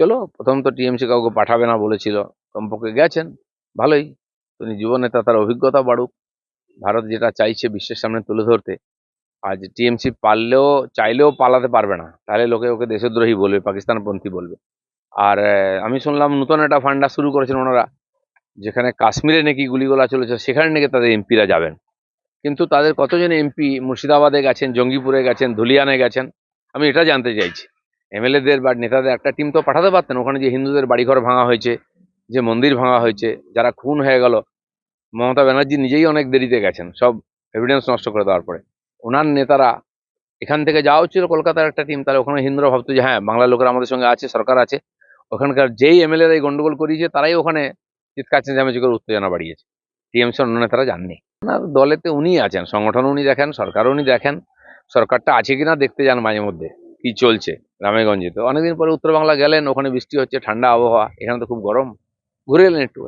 চলো, প্রথম তো টিএমসি কাউকে পাঠাবে না বলেছিল। কমপক্ষে গেছেন, ভালোই। তিনি যুব নেতা তার অভিজ্ঞতা বাড়ুক। ভারত যেটা চাইছে বিশ্বের সামনে তুলে ধরতে, আজ টিএমসি পারলেও, চাইলেও পালাতে পারবে না। তাহলে লোকে ওকে দেশদ্রোহী বলবে, পাকিস্তানপন্থী বলবে। আর আমি শুনলাম নতুন একটা ফান্ডা শুরু করেছেন ওনারা, যেখানে কাশ্মীরে নাকি গুলিগোলা চলেছে, সেখানে নাকি তাদের এমপিরা যাবেন। কিন্তু তাদের কতজন এমপি মুর্শিদাবাদে গেছেন, জঙ্গিপুরে গেছেন ধুলিয়ানে গেছেন, আমি এটা জানতে চাইছি। এমএলএদের বা নেতাদের একটা টিম তো পাঠাতে পারতেন। ওখানে যে হিন্দুদের বাড়িঘর ভাঙা হয়েছে, যে মন্দির ভাঙা হয়েছে, যারা খুন হয়ে গেল, মমতা ব্যানার্জি নিজেই অনেক দেরিতে গেছেন। সব এভিডেন্স নষ্ট করে দেওয়ার পরে। ওনার নেতারা এখান থেকে যাওয়া হচ্ছিল কলকাতার একটা টিম তাহলে ওখানে হিন্দুরা ভাবতো যে হ্যাঁ বাংলার লোকেরা আমাদের সঙ্গে আছে, সরকার আছে। ওখানকার যেই এমএলএরা এই গন্ডগোল করিয়েছে, তারাই ওখানে চিৎকার চেঁচামেচি করে উত্তেজনা বাড়িয়েছে। টিএমসি অন্য নেতারা জাননি। ওনার দলেতে উনিই আছেন সংগঠন উনি দেখেন, সরকারও উনি দেখেন। সরকারটা আছে কিনা দেখতে যান মাঝে মধ্যে কি চলছে গ্রামেগঞ্জে? তো অনেকদিন পরে উত্তর বাংলা গেলেন, ওখানে বৃষ্টি হচ্ছে, ঠান্ডা আবহাওয়া, এখানে তো খুব গরম। ঘুরে এলেন একটু